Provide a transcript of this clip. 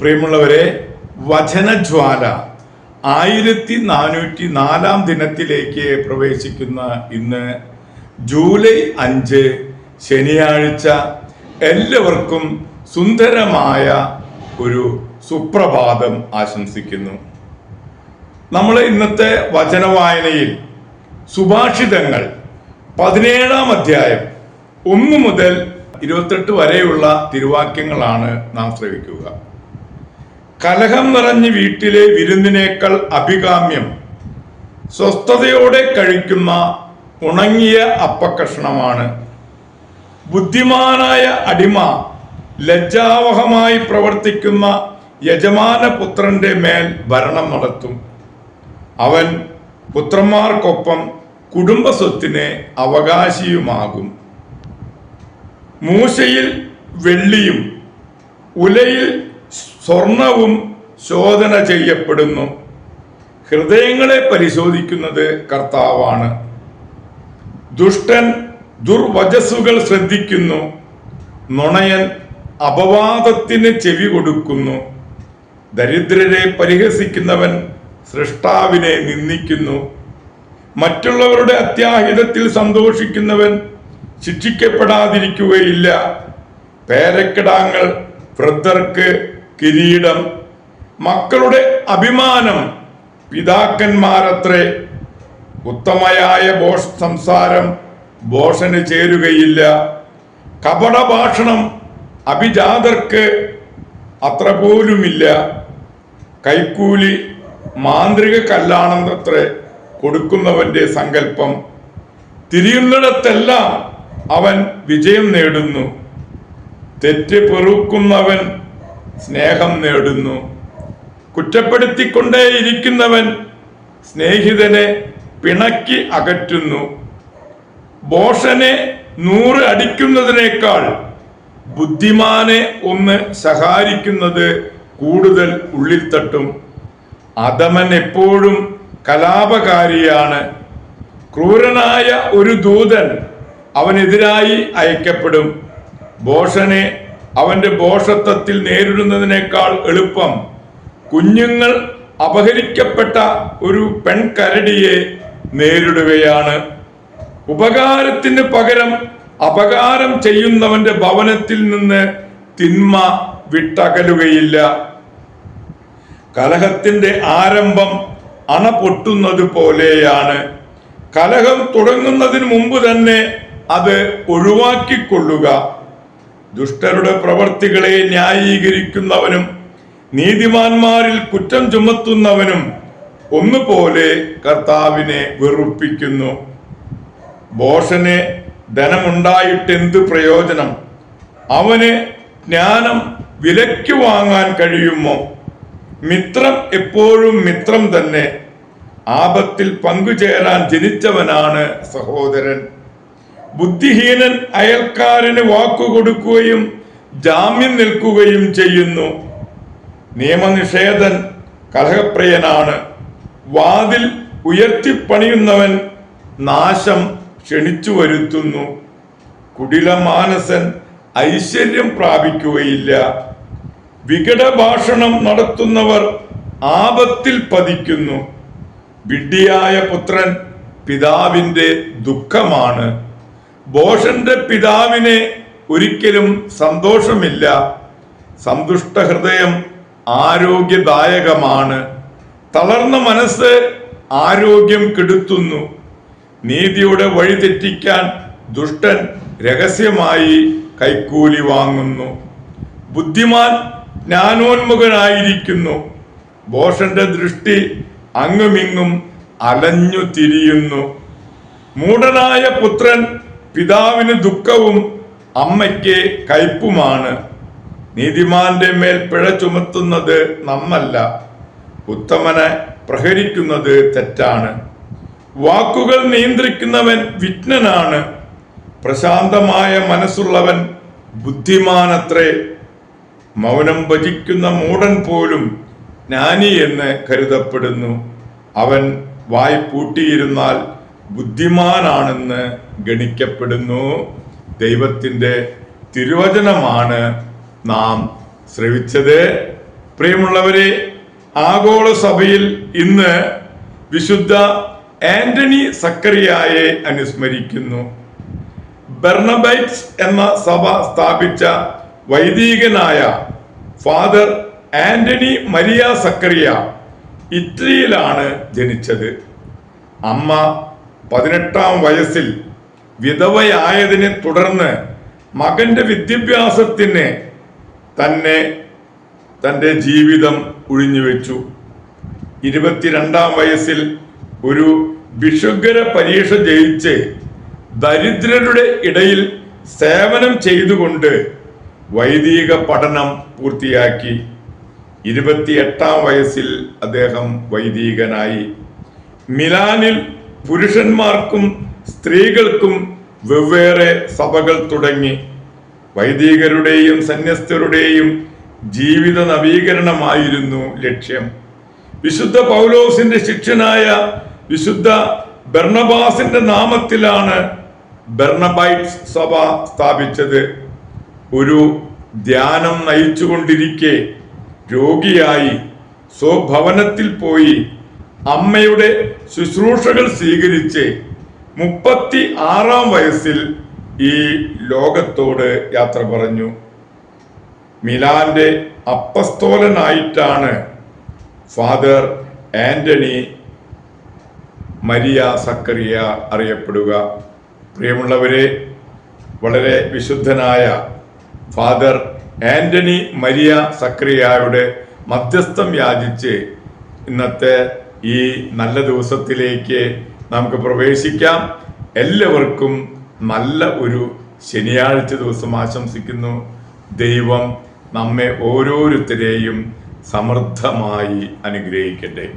പ്രിയമുള്ളവരെ വചനജ്വാല ആയിരത്തി നാനൂറ്റി നാലാം ദിനത്തിലേക്ക് പ്രവേശിക്കുന്ന ഇന്ന് ജൂലൈ അഞ്ച് ശനിയാഴ്ച എല്ലാവർക്കും സുന്ദരമായ ഒരു സുപ്രഭാതം ആശംസിക്കുന്നു. നമ്മൾ ഇന്നത്തെ വചനവായനയിൽ സുഭാഷിതങ്ങൾ പതിനേഴാം അധ്യായം ഒന്ന് മുതൽ ഇരുപത്തെട്ട് വരെയുള്ള തിരുവാക്യങ്ങളാണ് നാം ശ്രവിക്കുക. കലഹം നിറഞ്ഞ് വീട്ടിലെ വിരുന്നിനേക്കാൾ അഭികാമ്യം സ്വസ്ഥതയോടെ കഴിക്കുന്ന ഉണങ്ങിയ അപ്പക്കഷണമാണ്. ബുദ്ധിമാനായ അടിമ ലജ്ജാവഹമായി പ്രവർത്തിക്കുന്ന യജമാന പുത്രന്റെ മേൽ ഭരണം നടത്തും. അവൻ പുത്രന്മാർക്കൊപ്പം കുടുംബസ്വത്തിന് അവകാശിയുമാകും. മൂശയിൽ വെള്ളിയും ഉലയിൽ സ്വർണവും ശോധന ചെയ്യപ്പെടുന്നു. ഹൃദയങ്ങളെ പരിശോധിക്കുന്നത് കർത്താവാണ്. ദുഷ്ടൻ ദുർവചസ്സുകൾ ശ്രദ്ധിക്കുന്നു. നുണയൻ അപവാദത്തിന് ചെവി കൊടുക്കുന്നു. ദരിദ്രരെ പരിഹസിക്കുന്നവൻ സൃഷ്ടാവിനെ നിന്ദിക്കുന്നു. മറ്റുള്ളവരുടെ അത്യാഹിതത്തിൽ സന്തോഷിക്കുന്നവൻ ശിക്ഷിക്കപ്പെടാതിരിക്കുകയില്ല. പേരക്കിടാങ്ങൾ വൃദ്ധർക്ക് കിരീടം. മക്കളുടെ അഭിമാനം പിതാക്കന്മാരത്രേ. ഉത്തമയായ ബോഷ സംസാരം ബോഷന് ചേരുകയില്ല. കപട ഭാഷണം അഭിജാതർക്ക് അത്ര പോലുമില്ല കൈക്കൂലി മാന്ത്രിക കല്ലാണെന്നത്രേ കൊടുക്കുന്നവന്റെ സങ്കല്പം. തിരിയുന്നിടത്തെല്ലാം അവൻ വിജയം നേടുന്നു. തെറ്റ് പെറുക്കുന്നവൻ സ്നേഹം നേടുന്നു. കുറ്റപ്പെടുത്തിക്കൊണ്ടേയിരിക്കുന്നവൻ സ്നേഹിതനെ പിണക്കി അകറ്റുന്നു. ബോഷനെ നൂറ് അടിക്കുന്നതിനേക്കാൾ ബുദ്ധിമാനെ ഒന്ന് സഹായിക്കുന്നത് കൂടുതൽ ഉള്ളിൽ തട്ടും. അധമൻ എപ്പോഴും കലാപകാരിയാണ്. ക്രൂരനായ ഒരു ദൂതൻ അവനെതിരായി അയക്കപ്പെടും. ബോഷനെ അവന്റെ ബോഷത്വത്തിൽ നേരിടുന്നതിനേക്കാൾ എളുപ്പം. കുഞ്ഞുങ്ങൾ അപഹരിക്കപ്പെട്ട ഒരു പെൺകരടിയെ നേരിടുകയാണ്. ഉപകാരത്തിന് പകരം അപകാരം ചെയ്യുന്നവന്റെ ഭവനത്തിൽ നിന്ന് തിന്മ വിട്ടകലുകയില്ല. കലഹത്തിന്റെ ആരംഭം അണ പൊട്ടുന്നത് പോലെയാണ്. കലഹം തുടങ്ങുന്നതിന് മുമ്പ് തന്നെ അത് ഒഴിവാക്കിക്കൊള്ളുക. ദുഷ്ടരുടെ പ്രവർത്തികളെ ന്യായീകരിക്കുന്നവനും നീതിമാന്മാരിൽ കുറ്റം ചുമത്തുന്നവനും ഒന്നുപോലെ കർത്താവിനെ വെറുപ്പിക്കുന്നു. ബോഷന് ധനമുണ്ടായിട്ടെന്ത് പ്രയോജനം? അവന് ജ്ഞാനം വിലയ്ക്ക് വാങ്ങാൻ കഴിയുമോ? മിത്രം എപ്പോഴും മിത്രം തന്നെ. ആപത്തിൽ പങ്കുചേരാൻ ജനിച്ചവനാണ് സഹോദരൻ. ബുദ്ധിഹീനൻ അയൽക്കാരന് വാക്കുകൊടുക്കുകയും ജാമ്യം നിൽക്കുകയും ചെയ്യുന്നു. നിയമനിഷേധൻ കലഹപ്രിയനാണ്. വാതിൽ ഉയർത്തിപ്പണിയുന്നവൻ നാശം ക്ഷണിച്ചു വരുത്തുന്നു. കുടിലമാനസൻ ഐശ്വര്യം പ്രാപിക്കുകയില്ല. വികടഭാഷണം നടത്തുന്നവർ ആപത്തിൽ പതിക്കുന്നു. വിഡ്ഢിയായ പുത്രൻ പിതാവിന്റെ ദുഃഖമാണ്. ബോഷന്റെ പിതാവിന് ഒരിക്കലും സന്തോഷമില്ല. സന്തുഷ്ട ഹൃദയം ആരോഗ്യദായകമാണ്. തളർന്ന മനസ്സ് ആരോഗ്യം കെടുത്തുന്നു. നീതിയുടെ വഴി തെറ്റിക്കാൻ ദുഷ്ടൻ രഹസ്യമായി കൈക്കൂലി വാങ്ങുന്നു. ബുദ്ധിമാൻ ജ്ഞാനോന്മുഖനായിരിക്കുന്നു. ബോഷന്റെ ദൃഷ്ടി അങ്ങുമിങ്ങും അലഞ്ഞു തിരിയുന്നു മൂടനായ പുത്രൻ പിതാവിന് ദുഃഖവും അമ്മയ്ക്ക് കയ്പുമാണ്. നീതിമാന്റെ മേൽ പിഴ ചുമത്തുന്നത് നമ്മല്ല. ഉത്തമനെ പ്രഹരിക്കുന്നത് തെറ്റാണ്. വാക്കുകൾ നിയന്ത്രിക്കുന്നവൻ വിഘ്നനാണ്. പ്രശാന്തമായ മനസ്സുള്ളവൻ ബുദ്ധിമാനത്രേ. മൗനം ഭജിക്കുന്ന മൂടൻ പോലും ജ്ഞാനി എന്ന് കരുതപ്പെടുന്നു. അവൻ വായ് പൂട്ടിയിരുന്നാൽ ബുദ്ധിമാനാണെന്ന് ഗണിക്കപ്പെടുന്നു. ദൈവത്തിന്റെ തിരുവചനമാണ് നാം ശ്രവിച്ചത്. പ്രിയമുള്ളവരെ ആഗോള സഭയിൽ ഇന്ന് വിശുദ്ധ ആന്റണി സക്കറിയായെ അനുസ്മരിക്കുന്നു. ബെർണബൈറ്റ്സ് എന്ന സഭ സ്ഥാപിച്ച വൈദികനായ ഫാദർ ആന്റണി മരിയ സക്കറിയ ഇറ്റലിയിലാണ് ജനിച്ചത്. അമ്മ പതിനെട്ടാം വയസ്സിൽ വിധവയായതിനെ തുടർന്ന് മകന്റെ വിദ്യാഭ്യാസത്തിന് തന്നെ തന്റെ ജീവിതം ഒഴിഞ്ഞുവെച്ചു ഇരുപത്തിരണ്ടാം വയസ്സിൽ ഒരു ഭിഷുഗര പരീക്ഷ ജയിച്ച് ദരിദ്രരുടെ ഇടയിൽ സേവനം ചെയ്തുകൊണ്ട് വൈദിക പഠനം പൂർത്തിയാക്കി. ഇരുപത്തിയെട്ടാം വയസ്സിൽ അദ്ദേഹം വൈദികനായി. മിലാനിൽ പുരുഷന്മാർക്കും സ്ത്രീകൾക്കും വെവ്വേറെ സഭകൾ തുടങ്ങി. വൈദികരുടെയും സന്യസ്തരുടെയും ജീവിത നവീകരണമായിരുന്നു ലക്ഷ്യം. വിശുദ്ധ പൗലോസിന്റെ ശിക്ഷനായ വിശുദ്ധ ബർണബാസിന്റെ നാമത്തിലാണ് ബർണബൈറ്റ്സ് സഭ സ്ഥാപിച്ചത്. ഒരു ധ്യാനം നയിച്ചുകൊണ്ടിരിക്കെ രോഗിയായി സ്വഭവനത്തിൽ പോയി അമ്മയുടെ ശുശ്രൂഷകൾ സ്വീകരിച്ച് മുപ്പത്തി ആറാം വയസ്സിൽ ഈ ലോകത്തോട് യാത്ര പറഞ്ഞു. മിലാന്റെ അപ്പസ്തോലനായിട്ടാണ് ഫാദർ ആന്റണി മരിയ സക്കറിയ അറിയപ്പെടുക. പ്രിയമുള്ളവരെ വളരെ വിശുദ്ധനായ ഫാദർ ആന്റണി മരിയ സക്രിയയുടെ മധ്യസ്ഥം യാചിച്ച് ഇന്നത്തെ ഈ നല്ല ദിവസത്തിലേക്ക് നമുക്ക് പ്രവേശിക്കാം. എല്ലാവർക്കും നല്ല ഒരു ശനിയാഴ്ച ദിവസം ആശംസിക്കുന്നു. ദൈവം നമ്മെ ഓരോരുത്തരെയും സമൃദ്ധമായി അനുഗ്രഹിക്കട്ടെ.